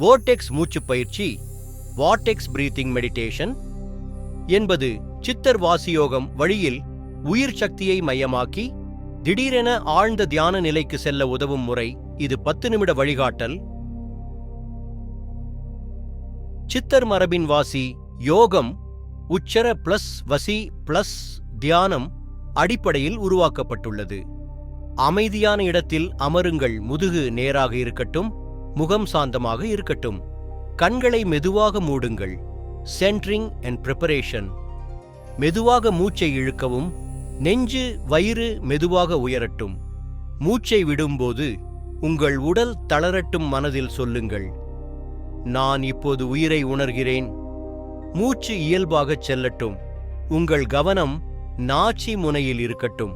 Vortex மூச்சுப் பயிற்சி vortex breathing meditation என்பது சித்தர் வாசியோகம் வழியில் உயிர் சக்தியை மையமாக்கி திடீரென ஆழ்ந்த தியான நிலைக்கு செல்ல உதவும் முறை இது பத்து நிமிட வழிகாட்டல். சித்தர் மரபின் வாசி யோகம் உச்சர பிளஸ் வசி பிளஸ் தியானம் அடிப்படையில் உருவாக்கப்பட்டுள்ளது. அமைதியான இடத்தில் அமருங்கள் முதுகு நேராக இருக்கட்டும் முகம் சாந்தமாக இருக்கட்டும். கண்களை மெதுவாக மூடுங்கள். சென்ட்ரிங் அண்ட் ப்ரிப்பரேஷன் மெதுவாக மூச்சை இழுக்கவும். நெஞ்சு வயிறு மெதுவாக உயரட்டும். மூச்சை விடும்போது உங்கள் உடல் தளரட்டும் மனதில் சொல்லுங்கள். நான் இப்போது உயிரை உணர்கிறேன். மூச்சு இயல்பாகச் செல்லட்டும். உங்கள் கவனம் நாச்சி முனையில் இருக்கட்டும்.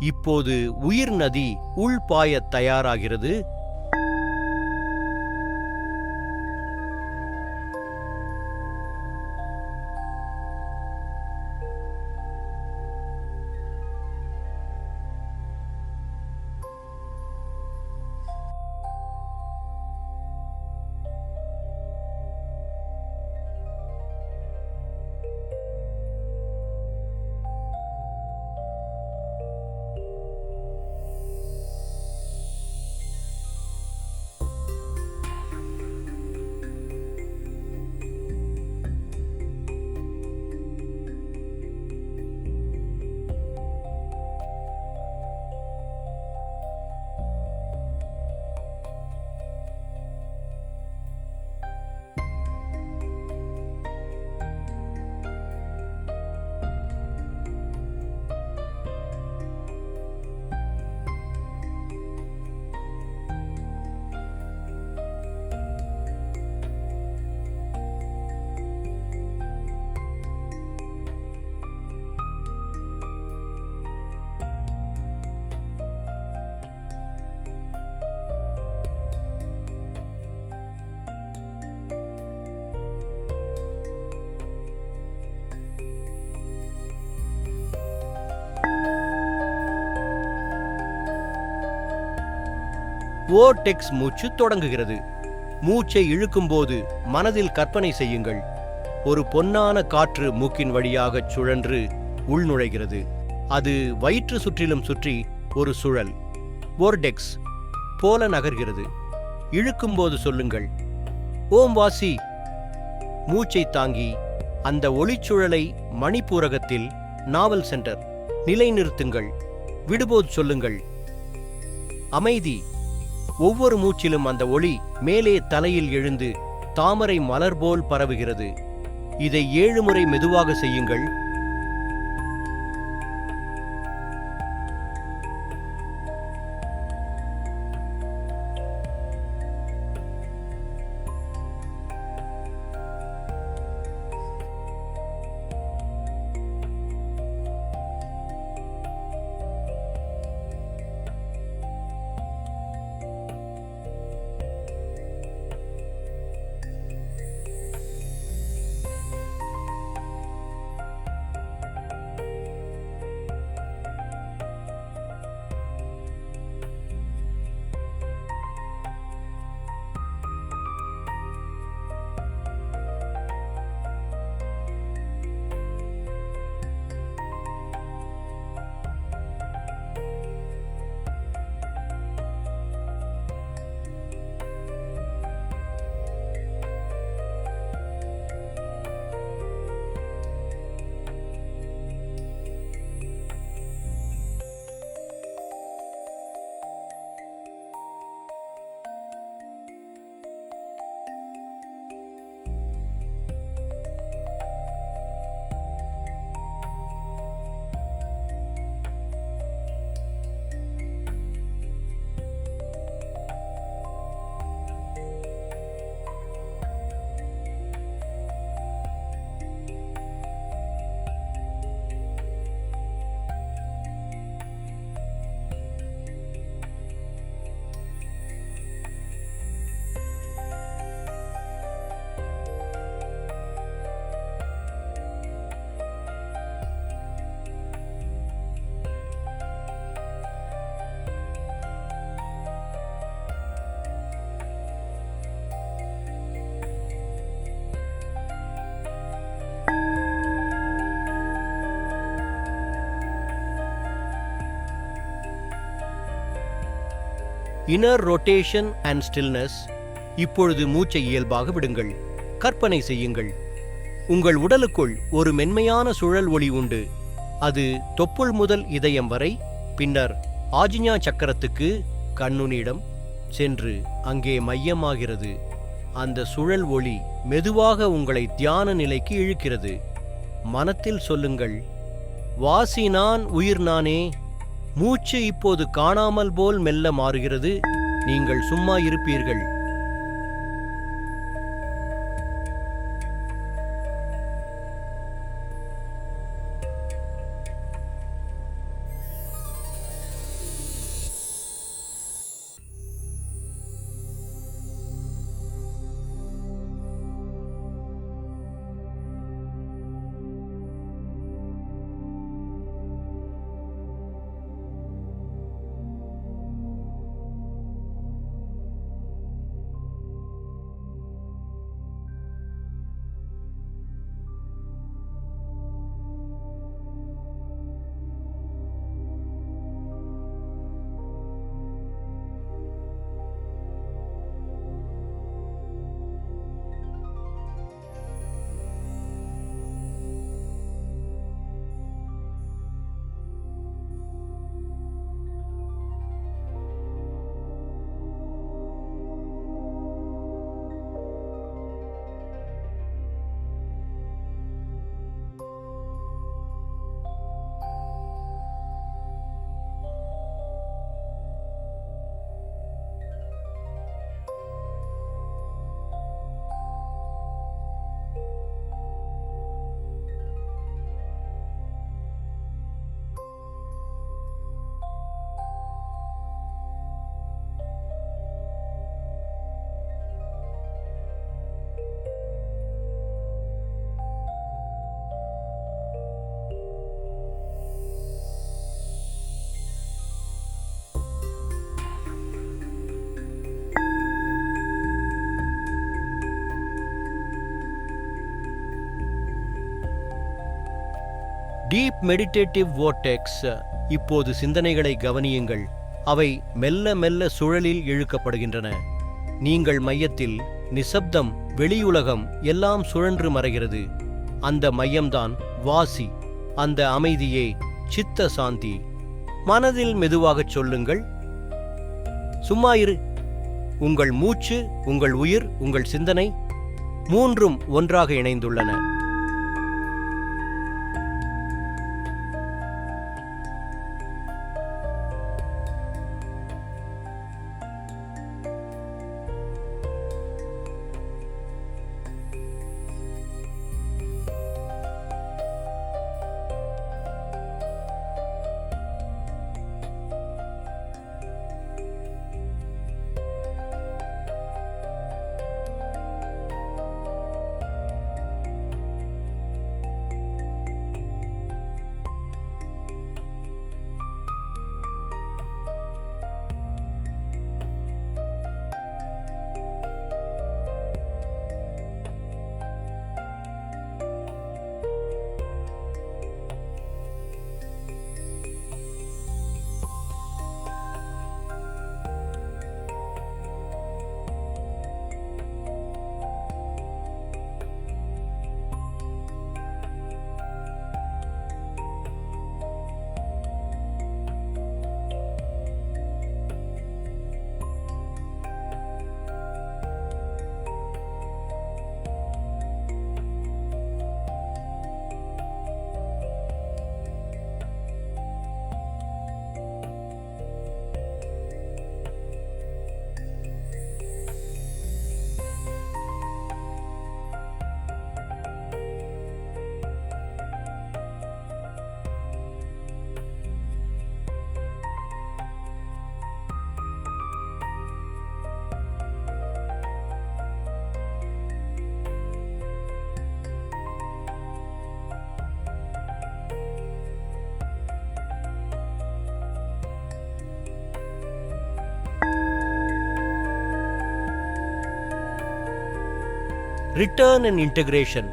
இப்போது உயிர் நதி உள்பாயத் தயாராகிறது. வோர்டெக்ஸ் மூச்சு தொடங்குகிறது. மூச்சை இழுக்கும்போது மனதில் கற்பனை செய்யுங்கள். ஒரு பொன்னான காற்று மூக்கின் வழியாகச் சுழன்று உள்நுழைகிறது. அது வயிற்று சுற்றிலும் சுற்றி ஒரு சுழல் வோர்டெக்ஸ் போல நகர்கிறது. இழுக்கும்போது சொல்லுங்கள் ஓம் வாசி. மூச்சை தாங்கி அந்த ஒளிச்சுழலை மணிப்பூரகத்தில் நாவல் சென்டர் நிலைநிறுத்துங்கள். விடுபோது சொல்லுங்கள் அமைதி. ஒவ்வொரு மூச்சிலும் அந்த ஒளி மேலே தலையில் எழுந்து தாமரை மலர் போல் பரவுகிறது. இதை ஏழு முறை மெதுவாக செய்யுங்கள். இன்னர் ரொட்டேஷன் அண்ட் ஸ்டில்னஸ் இப்பொழுது மூச்சை இயல்பாக விடுங்கள். கற்பனை செய்யுங்கள். உங்கள் உடலுக்குள் ஒரு மென்மையான சுழல் ஒளி உண்டு. அது தொப்புள் முதல் இதயம் வரை பின்னர் ஆஜிஞா சக்கரத்துக்கு கண்ணுனிடம் சென்று அங்கே மையமாகிறது. அந்த சுழல் ஒளி மெதுவாக உங்களை தியான நிலைக்கு இழுக்கிறது. மனத்தில் சொல்லுங்கள் வாசி நான் உயிர் நானே மூச்சு இப்போது காணாமல் போல் மெல்ல மாறுகிறது. நீங்கள் சும்மா இருப்பீர்கள். டீப் மெடிடேட்டிவ் வோர்டெக்ஸ் இப்போது சிந்தனைகளை கவனியுங்கள். அவை மெல்ல மெல்ல சுழலில் இழுக்கப்படுகின்றன. நீங்கள் மையத்தில் நிசப்தம் வெளியுலகம் எல்லாம் சுழன்று மறைகிறது. அந்த மையம்தான் வாசி அந்த அமைதியே சித்த சாந்தி. மனதில் மெதுவாகச் சொல்லுங்கள். சும்மா இரு. உங்கள் மூச்சு உங்கள் உயிர் உங்கள் சிந்தனை மூன்றும் ஒன்றாக இணைந்துள்ளன. ரிட்டர்ன் அண்ட் இன்டகிரேஷன்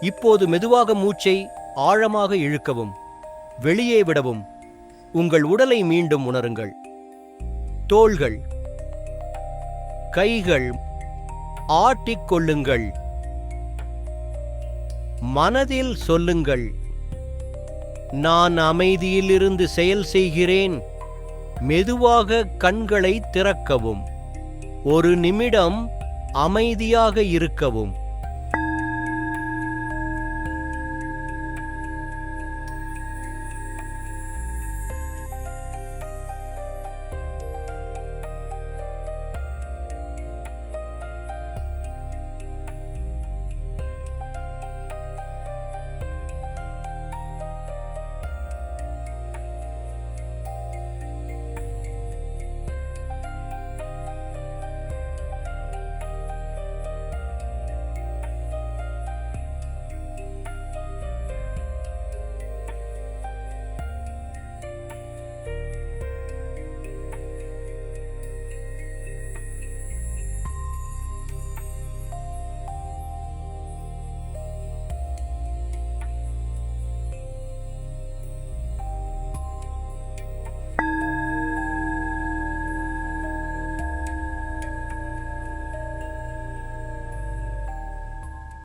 இப்போது மெதுவாக மூச்சை ஆழமாக இழுக்கவும் வெளியே விடவும் உங்கள் உடலை மீண்டும் உணருங்கள். தோள்கள் கைகள் ஆட்டிக் கொள்ளுங்கள். மனதில் சொல்லுங்கள் நான் அமைதியிலிருந்து செயல் செய்கிறேன். மெதுவாக கண்களை திறக்கவும். ஒரு நிமிடம் அமைதியாக இருக்கவும்.